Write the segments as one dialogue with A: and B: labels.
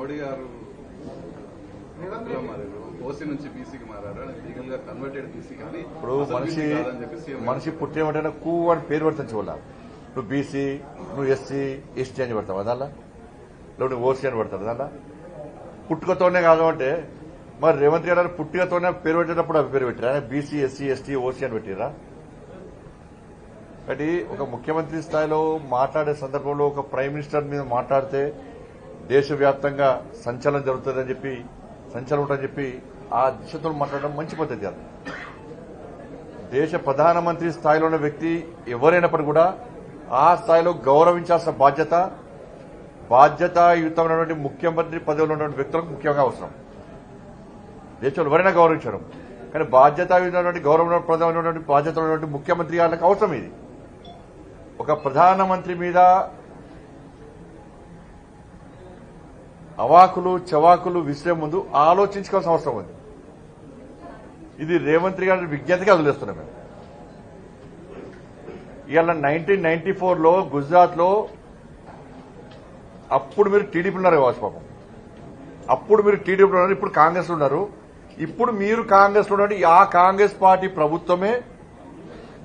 A: మోడీ గారు ఓసీ నుంచి బీసీకి మారారు. లీగల్గా కన్వర్టెడ్ బీసీ కానీ
B: ఇప్పుడు మనిషి మనిషి పుట్టేమంటే కూ అని పేరు పెడతాను చూడాల. నువ్వు బీసీ నువ్వు ఎస్సీ ఎస్టీ అని పెడతావు లేవు నువ్వు ఓసీ అని పెడతావు అదల్లా పుట్టుకతోనే కాదు అంటే మరి రేవంత్ గారు పుట్టుకతోనే పేరు పెట్టేటప్పుడు అవి పేరు పెట్టారా? బీసీ ఎస్సీ ఎస్టీ ఓసీ అని పెట్టిరా? కాబట్టి ఒక ముఖ్యమంత్రి స్థాయిలో మాట్లాడే సందర్భంలో ఒక ప్రైమ్ మినిస్టర్ మీద మాట్లాడితే దేశవ్యాప్తంగా సంచలనం జరుగుతుందని చెప్పి సంచలనం ఉంటుందని చెప్పి ఆ దిశతో మాట్లాడడం మంచి పద్ధతి అది. దేశ ప్రధానమంత్రి స్థాయిలో ఉన్న వ్యక్తి ఎవరైనప్పటికీ కూడా ఆ స్థాయిలో గౌరవించాల్సిన బాధ్యత బాధ్యతాయుతమైనటువంటి ముఖ్యమంత్రి పదవిలో ఉన్నటువంటి వ్యక్తులకు ముఖ్యంగా అవసరం. దేశంలో ఎవరైనా గౌరవించడం కానీ బాధ్యతాయుతమైనటువంటి గౌరవప్రదమైనటువంటి బాధ్యత ఉన్నటువంటి ముఖ్యమంత్రి వాళ్ళకి అవసరం ఇది. ఒక ప్రధానమంత్రి మీద అవాకులు చవాకులు విసిరే ముందు ఆలోచించుకోవాల్సిన అవసరం ఉంది. ఇది రేవంత్ గారి విజ్ఞతగా వదిలేస్తున్నాం మేము. ఇవాళ నైన్టీన్ నైన్టీ ఫోర్లో గుజరాత్లో అప్పుడు మీరు టీడీపీ ఉన్నారు కావచ్చు పాపం. అప్పుడు మీరు టీడీపీ ఉన్నారు ఇప్పుడు కాంగ్రెస్ ఉన్నారు. ఇప్పుడు మీరు కాంగ్రెస్ ఉన్నారు ఆ కాంగ్రెస్ పార్టీ ప్రభుత్వమే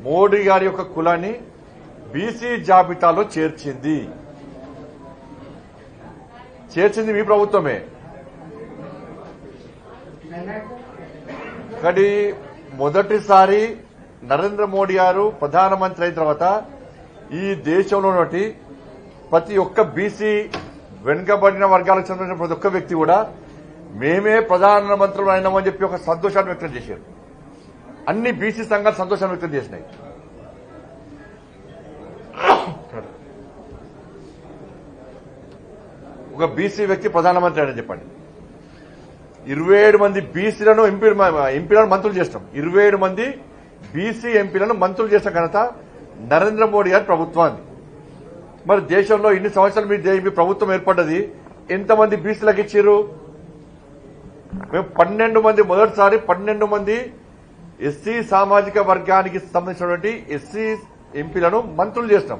B: మోడీ గారి యొక్క కులాన్ని బీసీ జాబితాలో చేర్చింది. చేర్చింది మీ ప్రభుత్వమే. కానీ మొదటిసారి నరేంద్ర మోడీ గారు ప్రధానమంత్రి అయిన తర్వాత ఈ దేశంలోనటి ప్రతి ఒక్క బీసీ వెనుకబడిన వర్గాలకు చెందిన ప్రతి ఒక్క వ్యక్తి కూడా మేమే ప్రధానమంత్రులు అయినామని చెప్పి ఒక సంతోషాన్ని వ్యక్తం చేశారు. అన్ని బీసీ సంఘాలు సంతోషాన్ని వ్యక్తం చేసినాయి. ఒక బీసీ వ్యక్తి ప్రధానమంత్రి అని చెప్పండి. ఇరవై ఏడు మంది బీసీలను ఎంపీ ఎంపీలను మంత్రులు చేస్తాం. ఇరవై ఏడు మంది బీసీ ఎంపీలను మంత్రులు చేసిన ఘనత నరేంద్ర మోడీ గారి ప్రభుత్వాన్ని. మరి దేశంలో ఇన్ని సంవత్సరాలు మీ మీ ప్రభుత్వం ఏర్పడ్డది ఎంతమంది బీసీలకు ఇచ్చారు మేము పన్నెండు మంది మొదటిసారి పన్నెండు మంది ఎస్సీ సామాజిక వర్గానికి సంబంధించినటువంటి ఎస్సీ ఎంపీలను మంత్రులు చేస్తాం.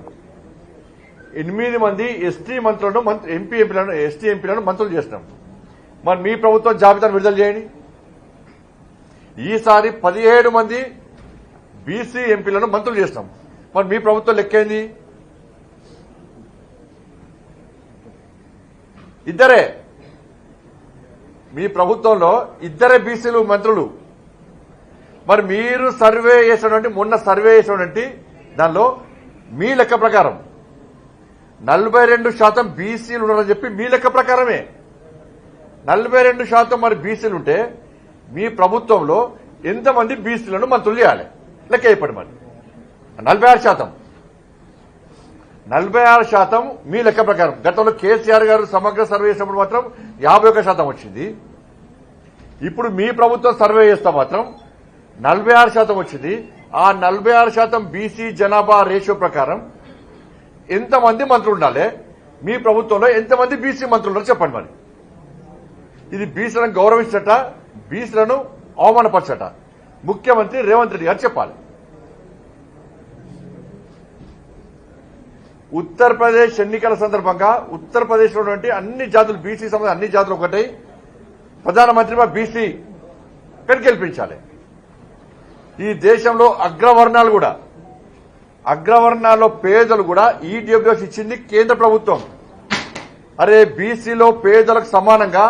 B: ఎనిమిది మంది ఎస్టీ మంత్రులను మంత్రి- ఎంపీ ఎంపీలను ఎస్టీ ఎంపీలను మంత్రులు చేస్తాం మరి మీ ప్రభుత్వం జాబితాను విడుదల చేయండి. ఈసారి పదిహేడు మంది బీసీ ఎంపీలను మంత్రులు చేస్తాం మరి మీ ప్రభుత్వం లెక్కేంది? ఇద్దరే. మీ ప్రభుత్వంలో ఇద్దరే బీసీలు మంత్రులు. మరి మీరు సర్వే చేసినటువంటి మొన్న సర్వే చేసినటువంటి దానిలో మీ లెక్క ప్రకారం నలభై రెండు శాతం బీసీలు ఉన్నారని చెప్పి మీ లెక్క ప్రకారమే. నలభై రెండు శాతం మరి బీసీలు ఉంటే మీ ప్రభుత్వంలో ఎంతమంది బీసీలను మంత్రులు చేయాలి? లెక్క అయిపోయి మరి. నలభై ఆరు శాతం. నలభై ఆరు శాతం మీ లెక్క ప్రకారం. గతంలో కేసీఆర్ గారు సమగ్ర సర్వే చేసినప్పుడు మాత్రం యాభై ఒక్క శాతం వచ్చింది. ఇప్పుడు మీ ప్రభుత్వం సర్వే చేస్తే మాత్రం నలభై ఆరు శాతం వచ్చింది. ఆ నలభై ఆరు శాతం బీసీ జనాభా రేషియో ప్రకారం ఎంతమంది మంత్రులు ఉండాలి? మీ ప్రభుత్వంలో ఎంతమంది బీసీ మంత్రులు ఉన్నారో చెప్పండి మరి. ఇది బీసీలను గౌరవించట బీసీలను అవమానపరచట. ముఖ్యమంత్రి రేవంత్ రెడ్డి గారు చెప్పాలి. ఉత్తరప్రదేశ్ ఎన్నికల సందర్భంగా ఉత్తరప్రదేశ్లో ఉన్నటువంటి అన్ని జాతులు బీసీ సంబంధ అన్ని జాతులు ఒకటై. ప్రధానమంత్రిగా బీసీ ఇక్కడ గెలిపించాలి. ఈ దేశంలో అగ్రవర్ణాలు కూడా అగ్రవర్ణాల్లో పేదలు కూడా ఈడబ్ల్యూఎస్ ఇచ్చింది కేంద్ర ప్రభుత్వం. అరే బీసీలో పేదలకు సమానంగా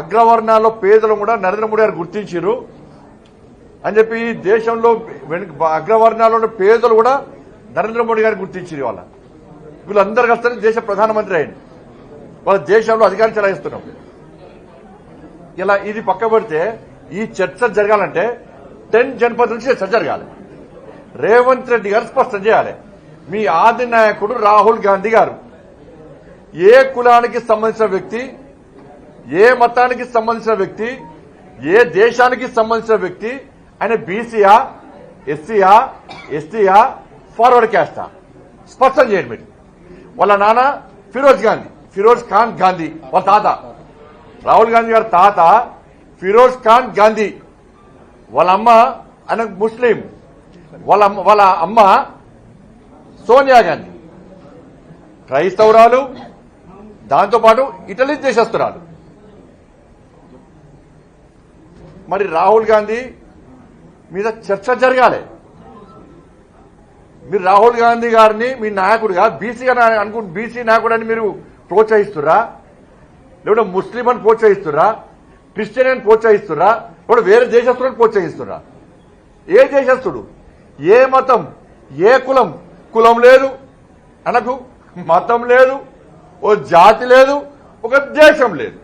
B: అగ్రవర్ణాల్లో పేదలు కూడా నరేంద్ర మోడీ గారు గుర్తించారు అని చెప్పి ఈ దేశంలో అగ్రవర్ణాల్లో ఉన్న పేదలు కూడా నరేంద్ర మోడీ గారు గుర్తించారు వాళ్ళ వీళ్ళందరూ కలిసి దేశ ప్రధానమంత్రి అయింది వాళ్ళ దేశంలో అధికారం చెలాయిస్తున్నాం. ఇలా ఇది పక్క పెడితే ఈ చర్చ జరగాలంటే టెన్ జనపద నుంచి చర్చ జరగాలి. రేవంత్ రెడ్డి గారు స్పష్టం చేయాలి. మీ ఆది నాయకుడు రాహుల్ గాంధీ గారు. ఏ కులానికి సంబంధించిన వ్యక్తి ఏ మతానికి సంబంధించిన వ్యక్తి ఏ దేశానికి సంబంధించిన వ్యక్తి ఆయన బీసీయా ఎస్సీయా ఎస్టీయా ఫార్వర్డ్ క్యాస్టా? స్పష్టం చేయండి మీరు. వాళ్ళ నాన్న ఫిరోజ్ గాంధీ ఫిరోజ్ ఖాన్ గాంధీ వాళ్ళ తాత. రాహుల్ గాంధీ గారి తాత ఫిరోజ్ ఖాన్ గాంధీ. వాళ్ళ అమ్మ ఆయన ముస్లిం. వాళ్ళ వాళ్ళ అమ్మ సోనియా గాంధీ. క్రైస్తవురాలు దాంతోపాటు ఇటలీ దేశస్తురాలు మరి రాహుల్ గాంధీ మీద చర్చ జరగాలి. మీరు రాహుల్ గాంధీ గారిని మీ నాయకుడిగా బీసీగా అనుకుంటు బీసీ నాయకుడు అని మీరు ప్రోత్సహిస్తురా లేకుంటే ముస్లిం అని ప్రోత్సహిస్తురా క్రిస్టియన్ అని ప్రోత్సహిస్తురా లేకుంటే వేరే దేశస్తుడు అని ప్రోత్సహిస్తురా ఏ దేశస్తుడు? ఏ మతం ఏ కులం కులం లేదు అనకు మతం లేదు ఓ జాతి లేదు ఒక దేశం లేదు.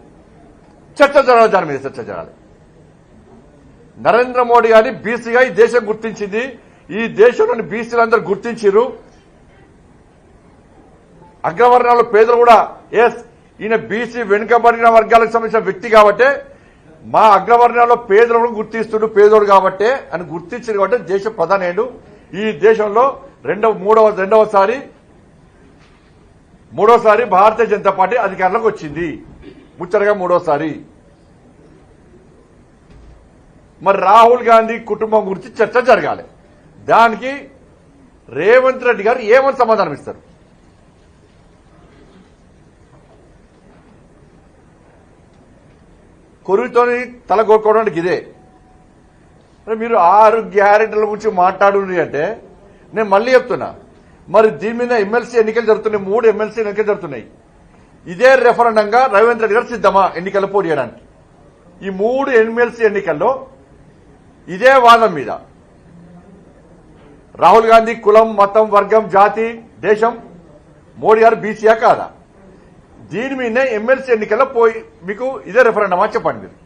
B: చర్చ జరగాలి దాని మీద చర్చ జరగాలి. నరేంద్ర మోడీ గారిని బీసీగా ఈ దేశం గుర్తించింది. ఈ దేశంలోని బీసీలందరూ గుర్తించారు అగ్రవర్ణాలు పేదలు కూడా ఎస్ ఈయన బీసీ వెనుకబడిన వర్గాలకు సంబంధించిన వ్యక్తి కాబట్టే మా అగ్రవర్ణాల్లో పేదలను గుర్తిస్తుడు పేదోడు కాబట్టే అని గుర్తించారు కాబట్టి దేశ ప్రధానేడు ఈ దేశంలో రెండవ మూడవ రెండవసారి మూడోసారి భారతీయ జనతా పార్టీ అధికారంలోకి వచ్చింది. ముచ్చటగా మూడోసారి మరి రాహుల్ గాంధీ కుటుంబం గురించి చర్చ జరగాలి. దానికి రేవంత్ రెడ్డి గారు ఏమని సమాధానం ఇస్తారు కొరువుతోని తల ఇదే. మీరు ఆరు గ్యారెంటీల గురించి మాట్లాడు అంటే నేను మళ్ళీ చెప్తున్నా. మరి దీని మీద ఎమ్మెల్సీ ఎన్నికలు జరుగుతున్నాయి మూడు ఎమ్మెల్సీ ఎన్నికలు జరుగుతున్నాయి. ఇదే రెఫరెండంగా రవీంద్ర రెడ్డి గారు సిద్ధమా ఎన్నికల పోటీ చేయడానికి. ఈ మూడు ఎమ్మెల్సీ ఎన్నికల్లో ఇదే వాదం మీద. రాహుల్ గాంధీ కులం మతం వర్గం జాతి దేశం మోడీ గారు బీసీయా కాదా? దీని మీద ఎమ్మెల్సీ ఎన్నికల్లో పోయి మీకు ఇదే రెఫరెండమా చెప్పండి. మీరు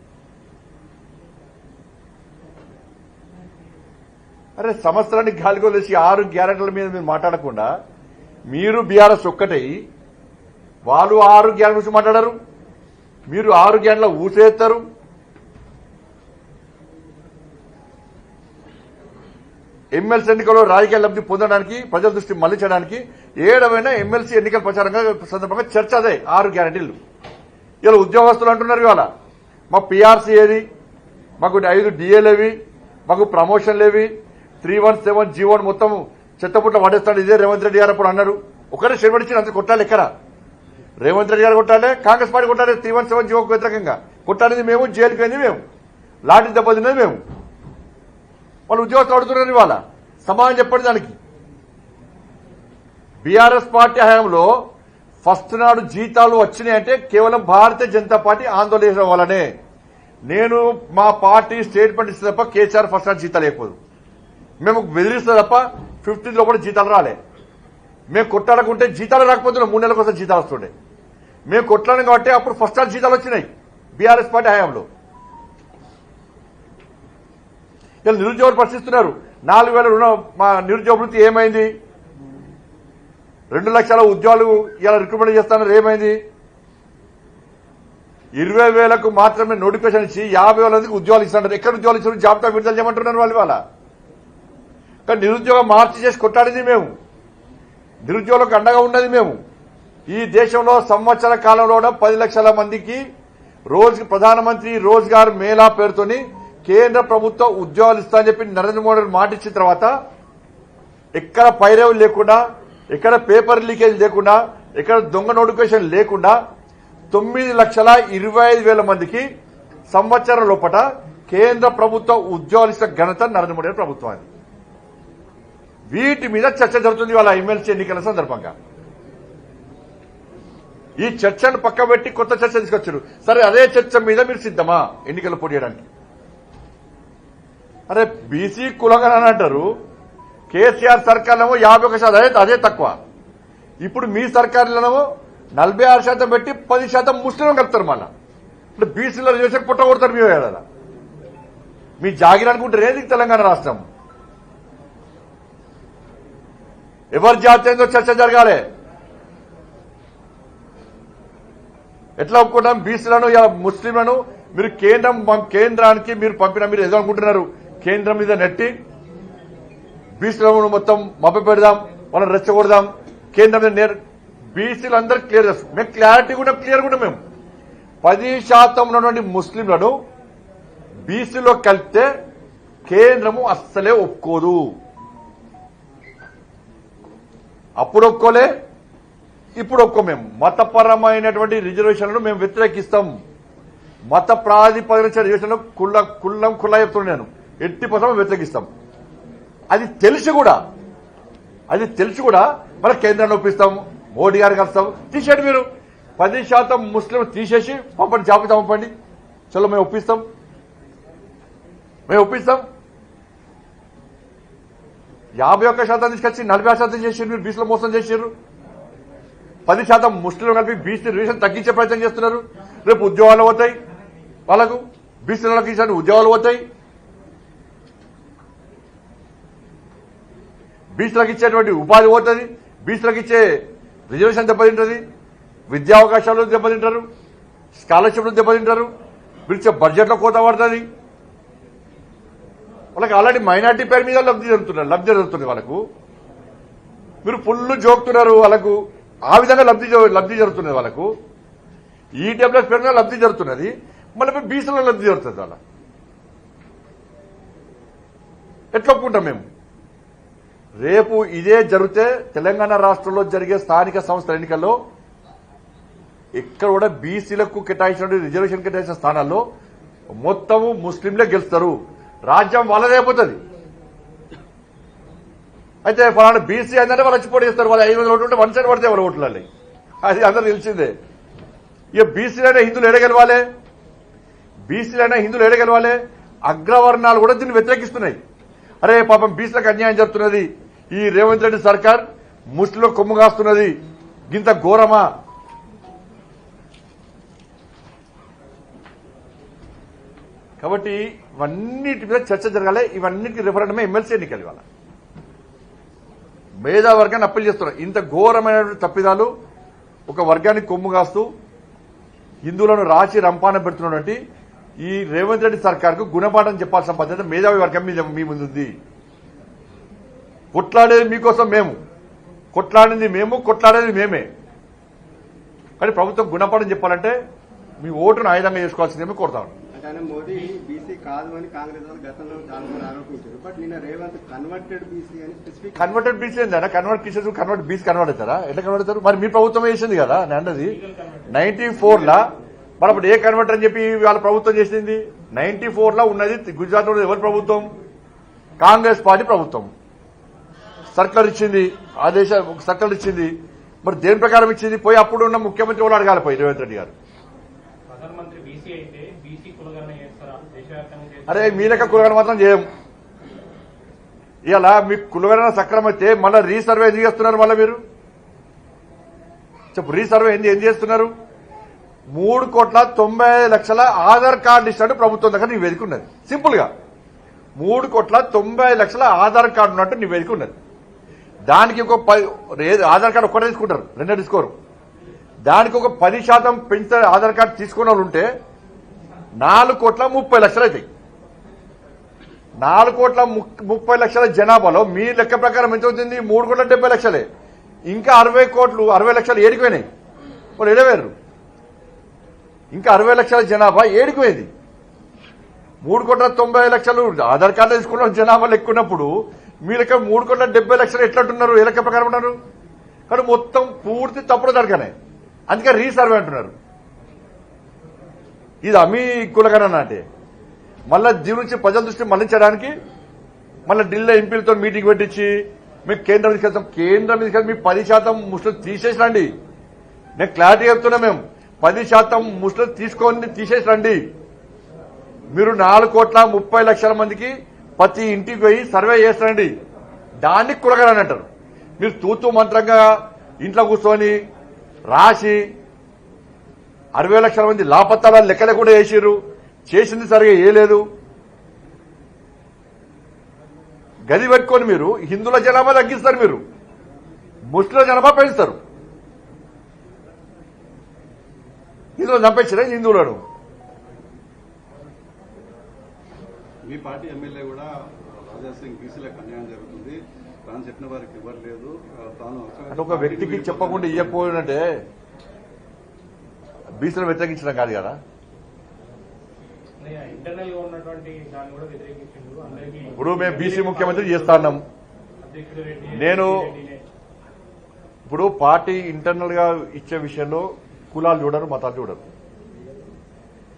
B: అరే సంవత్సరానికి గాలిగోలేసి ఆరు గ్యారెంటీల మీద మీరు మాట్లాడకుండా మీరు బీఆర్ఎస్ ఒక్కటై వాళ్ళు ఆరు గ్యారెంటీ గురించి మాట్లాడరు. మీరు ఆరు గ్యారెంట్ల ఊసేస్తారు. ఎమ్మెల్సీ ఎన్నికల్లో రాజకీయ లబ్ధి పొందడానికి ప్రజల దృష్టి మళ్ళించడానికి ఏడవైనా ఎమ్మెల్సీ ఎన్నికల ప్రచారంగా సందర్భంగా చర్చ అదే ఆరు గ్యారంటీలు. ఇలా ఉద్యోగస్తులు అంటున్నారు ఇవాళ. మా పీఆర్సీ ఏది మాకు ఐదు డిఏలేవి మాకు ప్రమోషన్లేవి త్రీ వన్ సెవెన్ జీవోన్ మొత్తం చెత్తపుట్ల పడేస్తాడు ఇదే రేవంత్ రెడ్డి గారు అప్పుడు అన్నారు. ఒకరే చెడబడిచ్చిన అంత కొట్టాలి ఎక్కడ? రేవంత్ రెడ్డి గారు కొట్టాలి కాంగ్రెస్ పార్టీ కొట్టాలి త్రీ వన్ సెవెన్ జీవోకు వ్యతిరేకంగా. కొట్టాలింది మేము జైలుకి మేము. లాఠీ దెబ్బతిన్నది మేము. వాళ్ళు ఉద్యోగస్తులు అడుగుతున్నారు ఇవాళ. సమాధానం చెప్పండి దానికి. బీఆర్ఎస్ పార్టీ హయాంలో ఫస్ట్ నాడు జీతాలు వచ్చినాయంటే కేవలం భారతీయ జనతా పార్టీ ఆందోళన చేయడం వల్లనే నేను మా పార్టీ స్టేట్మెంట్ ఇస్తే తప్ప కేసీఆర్ ఫస్ట్ నాడు జీతాలు లేకపోదు. మేము బెదిరిస్తే తప్ప ఫిఫ్టీన్ లోపల జీతాలు రాలే. మేము కొట్లాడకుంటే జీతాలు రాకపోతున్నాం మూడు నెలల కోసం జీతాలు వస్తుండే. మేము కొట్లాడం కాబట్టి అప్పుడు ఫస్ట్ నాడు జీతాలు వచ్చినాయి బీఆర్ఎస్ పార్టీ హయాంలో. వీళ్ళు నిరుద్యోగులు ప్రశ్నిస్తున్నారు నాలుగు వేల రుణ మా నిరుద్యోగ వృత్తి ఏమైంది? రెండు లక్షల ఉద్యోగాలు ఇలా రిక్రూట్మెంట్ చేస్తున్నారు ఏమైంది? ఇరవై వేలకు మాత్రమే నోటిఫికేషన్ ఇచ్చి యాభై వేల మందికి ఉద్యోగాలు ఇస్తున్నారు ఎక్కడ ఉద్యోగాలు ఇచ్చారు? జాబితా విడుదల చేయమంటున్నారు వాళ్ళు ఇవాళ. కానీ నిరుద్యోగం మార్చి చేసి కొట్టాడింది మేము. నిరుద్యోగులకు అండగా ఉన్నది మేము. ఈ దేశంలో సంవత్సర కాలంలో పది లక్షల మందికి రోజు ప్రధానమంత్రి రోజ్గార్ మేళా పేరుతోని కేంద్ర ప్రభుత్వం ఉద్యోగాలు ఇస్తా అని చెప్పి నరేంద్ర మోడీ మాట ఇచ్చిన తర్వాత ఎక్కడ పైరేవ్ లేకుండా ఎక్కడ పేపర్ లీకేజ్ లేకుండా ఎక్కడ దొంగ నోటిఫికేషన్ లేకుండా తొమ్మిది లక్షల ఇరవై ఐదు వేల మందికి సంవత్సరం లోపల కేంద్ర ప్రభుత్వం ఉద్యోగాలు ఇచ్చిన ఘనత నరేంద్ర మోడీ ప్రభుత్వం వీటి మీద చర్చ జరుగుతుంది వాళ్ళ ఎమ్మెల్సీ ఎన్నికల సందర్భంగా. ఈ చర్చను పక్కబెట్టి కొత్త చర్చ తీసుకొచ్చారు. సరే అదే చర్చ మీద మీరు సిద్ధమా? ఎన్నికలు పోటీ చేయడానికి. అరే బీసీ కులగన అని అంటారు. కేసీఆర్ సర్కార్లేమో యాభై ఒక శాతం అదే అదే తక్కువ. ఇప్పుడు మీ సర్కారులోనేమో నలభై ఆరు శాతం పెట్టి పది శాతం ముస్లిం కలుపుతారు మళ్ళా. ఇప్పుడు బీసీలో చేసే పుట్ట కొడతారు మీ ఏడాది మీ జాగిరి అనుకుంటారు ఏది తెలంగాణ రాష్ట్రం. ఎవరి జాతి ఏందో చర్చ జరగాలి. ఎట్లా ఒప్పుకుంటాం? బీసీలను ముస్లింలను మీరు కేంద్రం కేంద్రానికి మీరు పంపిన మీరు ఏదో అనుకుంటున్నారు. కేంద్రం మీద నెట్టి బీసీలను మొత్తం మభ్య పెడదాం వాళ్ళని రెచ్చగొడదాం. కేంద్రం మీద నేర్ బీసీలు అందరూ క్లియర్ చేస్తాం మేము క్లారిటీ కూడా క్లియర్ కూడా మేము. పది శాతం ఉన్నటువంటి ముస్లింలను బీసీలో కలిపితే కేంద్రము అస్సలే ఒప్పుకోదు. అప్పుడు ఒప్పుకోలే ఇప్పుడు ఒప్పుకో మేము మతపరమైనటువంటి రిజర్వేషన్లను మేము వ్యతిరేకిస్తాం. మత ప్రాతిపదిన రిజర్వేషన్లు కుళ్ళ కుల్లం కుళ్ళ చెప్తున్నాను ఎట్టి పర్సెంట్ వ్యతిరేకిస్తాం. అది తెలిసి కూడా. అది తెలిసి కూడా మన కేంద్రాన్ని ఒప్పిస్తాం. మోడీ గారికి కలుస్తాం. తీసేయండి మీరు. పది శాతం ముస్లిం తీసేసి పంపండి జాబితా పంపండి. చలో మేము ఒప్పిస్తాం. మేము ఒప్పిస్తాం. యాభై ఒక్క శాతం తీసుకొచ్చి నలభై ఆరు శాతం చేసారు మీరు బీసీలో మోసం చేసారు పది శాతం ముస్లింలు కలిపి బీసీ రిజర్వేషన్ తగ్గించే ప్రయత్నం చేస్తున్నారు. రేపు ఉద్యోగాలు పోతాయి. వాళ్ళకు బీసీలకు ఇచ్చిన ఉద్యోగాలు పోతాయి. బీసీలకు ఇచ్చేటువంటి ఉపాధి పోతుంది బీసీలకు ఇచ్చే రిజర్వేషన్ దెబ్బతింటుంది విద్యా అవకాశాలు దెబ్బతింటారు స్కాలర్షిప్లు దెబ్బతింటారు మీరు బడ్జెట్లో కోత పడుతుంది. వాళ్ళకి ఆల్రెడీ మైనార్టీ పేరు మీద లబ్ధి జరుగుతున్నారు లబ్ధి జరుగుతుంది వాళ్ళకు. మీరు ఫుల్ జోకుతున్నారు వాళ్ళకు ఆ విధంగా లబ్ధి లబ్ధి జరుగుతున్నది వాళ్ళకు. ఈడబ్ల్యూఎస్ పేరు మీద లబ్ధి జరుగుతున్నది మళ్ళీ బీసీలో లబ్ధి జరుగుతుంది వాళ్ళ. ఎట్లా ఒప్పుకుంటాం మేము? రేపు ఇదే జరిగితే తెలంగాణ రాష్ట్రంలో జరిగే స్థానిక సంస్థల ఎన్నికల్లో ఇక్కడ కూడా బీసీలకు కేటాయించిన రిజర్వేషన్ కేటాయించిన స్థానాల్లో మొత్తము ముస్లింలే గెలుస్తారు. రాజ్యం వాళ్ళదైపోతుంది అయితే ఫలానా బీసీ ఏంటంటే వాళ్ళు వచ్చి పోటీ చేస్తారు. వాళ్ళు ఐదు వందల ఓట్లు ఉంటే వన్ సైడ్ పడితే ఎవరు ఓట్లలో అది అందరూ తెలిసిందే. ఇక బీసీలైనా హిందువులు ఎడగెలవాలి బీసీలైనా హిందువులు ఎడగెలవాలి అగ్రవర్ణాలు కూడా దీన్ని వ్యతిరేకిస్తున్నాయి. అరే పాపం బీసీలకు అన్యాయం జరుగుతున్నది. ఈ రేవంత్ రెడ్డి సర్కార్ ముష్టిలో కొమ్ము కాస్తున్నది. గింత ఘోరమా? కాబట్టి ఇవన్నిటి మీద చర్చ జరగాలి. ఇవన్నిటికి రిఫరెండమే ఎమ్మెల్సీ ఎన్నికలు ఇవాళ మేధా వర్గాన్ని అప్పీల్ చేస్తున్నారు. ఇంత ఘోరమైనటువంటి తప్పిదాలు ఒక వర్గానికి కొమ్ము కాస్తూ హిందువులను రాచి రంపాన పెడుతున్నటువంటి ఈ రేవంత్ రెడ్డి సర్కార్కు గుణపాఠం చెప్పాల్సిన బాధ్యత మేధావి వర్గం మీద మీ ముందుంది. కొట్లాడేది మీకోసం మేము. కొట్లాడింది మేము కొట్లాడేది మేమే. కానీ ప్రభుత్వం గుణపాఠం చెప్పాలంటే మీ ఓటును ఆయుధంగా చేసుకోవాల్సిందేమో కోరుతాను
C: అంటే ఆయన మోదీ బీసీ కాదు అని కాంగ్రెస్ వాళ్ళు గతంలో చాలా మంది ఆరోపించారు. బట్ నిన్న రేవంత్ కన్వర్టెడ్ బీసీ అని specific
B: converted BC convert convert BC convert అవుతారా? ఎట్లా కన్వర్ట్ అవుతారు? మరి మీ ప్రభుత్వం చేసింది కదా నేను అన్నది నైన్టీ ఫోర్ లా మరి అప్పుడు ఏ కన్వర్ట్ అని చెప్పి వాళ్ళ ప్రభుత్వం చేసింది? నైన్టీ ఫోర్ లా ఉన్నది గుజరాత్లో ఎవరి ప్రభుత్వం? కాంగ్రెస్ పార్టీ ప్రభుత్వం. సర్కులర్ ఇచ్చింది ఆదేశ సర్కులర్ ఇచ్చింది. మరి దేని ప్రకారం ఇచ్చింది? పోయి అప్పుడు ఉన్న ముఖ్యమంత్రి వాళ్ళు అడగాలి పోయి రేవంత్ రెడ్డి గారు? అరే మీ లెక్క కులగన మాత్రం చేయం. ఇలా మీ కులగన సక్రమైతే మళ్ళీ రీసర్వే ఎందుకు చేస్తున్నారు మళ్ళీ మీరు? చెప్పు రీసర్వే ఎందుకు ఎందుకు చేస్తున్నారు? మూడు కోట్ల తొంభై లక్షల ఆధార్ కార్డు ఇచ్చినట్టు ప్రభుత్వం దగ్గర నివేదిక ఉన్నది. సింపుల్గా మూడు కోట్ల తొంభై లక్షల ఆధార్ కార్డు ఉన్నట్టు నివేదిక ఉన్నది. దానికి ఒక ఆధార్ కార్డు ఒక్కటే తీసుకుంటారు. రెండో తీసుకోరు. దానికి ఒక పది శాతం పెంచిన ఆధార్ కార్డు తీసుకున్న వాళ్ళు ఉంటే నాలుగు కోట్ల ముప్పై లక్షలు అవుతాయి నాలుగు కోట్ల ముప్పై లక్షల జనాభాలో మీ లెక్క ప్రకారం ఎంత అవుతుంది మూడు కోట్ల డెబ్బై లక్షలే. ఇంకా అరవై కోట్లు అరవై లక్షలు ఏడిపోయినాయి వాళ్ళు ఎడవేరు ఇంకా అరవై లక్షల జనాభా ఏడిపోయింది మూడు కోట్ల తొంభై లక్షలు ఆధార్ కార్డు తీసుకున్న జనాభా లెక్కున్నప్పుడు మీ లెక్క మూడు కోట్ల డెబ్బై లక్షలు ఎట్లంటున్నారు? ఏ లెక్క ప్రకారం ఉన్నారు? కానీ మొత్తం పూర్తి తప్పుడు జరగనే అందుకే రీసర్వే అంటున్నారు. ఇది అమీ కులగణన అంటే. మళ్ళా దీని నుంచి ప్రజల దృష్టి మళ్ళించడానికి మళ్ళీ ఢిల్లీ ఎంపీలతో మీటింగ్ పెట్టించి మీకు కేంద్రం తీసుకెళ్తాం కేంద్రం తీసుకెళ్తే మీ పది శాతం ముస్లిం తీసేసి రండి. నేను క్లారిటీ చెప్తున్నా మేము పది శాతం ముస్లిం తీసుకొని తీసేసి రండి. మీరు నాలుగు కోట్ల ముప్పై లక్షల మందికి ప్రతి ఇంటికి పోయి సర్వే చేస్తారండి దాన్ని కులగలని అంటారు. మీరు తూతూ మంత్రంగా ఇంట్లో కూర్చొని రాసి అరవై లక్షల మంది లాపత్తాల లెక్కలు కూడా వేసారు చేసింది సరిగా ఏలేదు గది పెట్టుకొని మీరు హిందువుల జనాభా తగ్గిస్తారు మీరు. ముస్లింల జనాభా పెంచుతారు. హిందువులు చంపేసిరా హిందువులను?
A: మీ పార్టీ ఎమ్మెల్యే కూడా రాజా సింగ్ బీసీలకు అన్యాయం జరుగుతుంది. తాను చెప్పిన వారికి ఇవ్వట్లేదు. తాను
B: అంటే ఒక వ్యక్తికి చెప్పకుండా ఇవ్వకపోయినంటే బీసీలు వ్యతిరేకించడం కాదు కదా?
D: ఇంటర్నల్గా ఉన్నటువంటి దాన్ని కూడా వ్యతిరేకించిండు. అందరికీ
B: ఇప్పుడు మేము బీసీ ముఖ్యమంత్రి చేస్తా ఉన్నాం
D: అధ్యక్షుడు రెడ్డి
B: నేను-. ఇప్పుడు పార్టీ ఇంటర్నల్గా ఇచ్చే విషయంలో కులాలు చూడరు మతాలు చూడరు.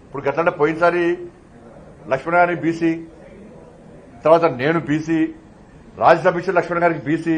B: ఇప్పుడు గట్లంటే పోయినసారి లక్ష్మణ్ గారిని బీసీ తర్వాత నేను బీసీ రాజ్యసభ ఇచ్చిన లక్ష్మణ్ గారికి బీసీ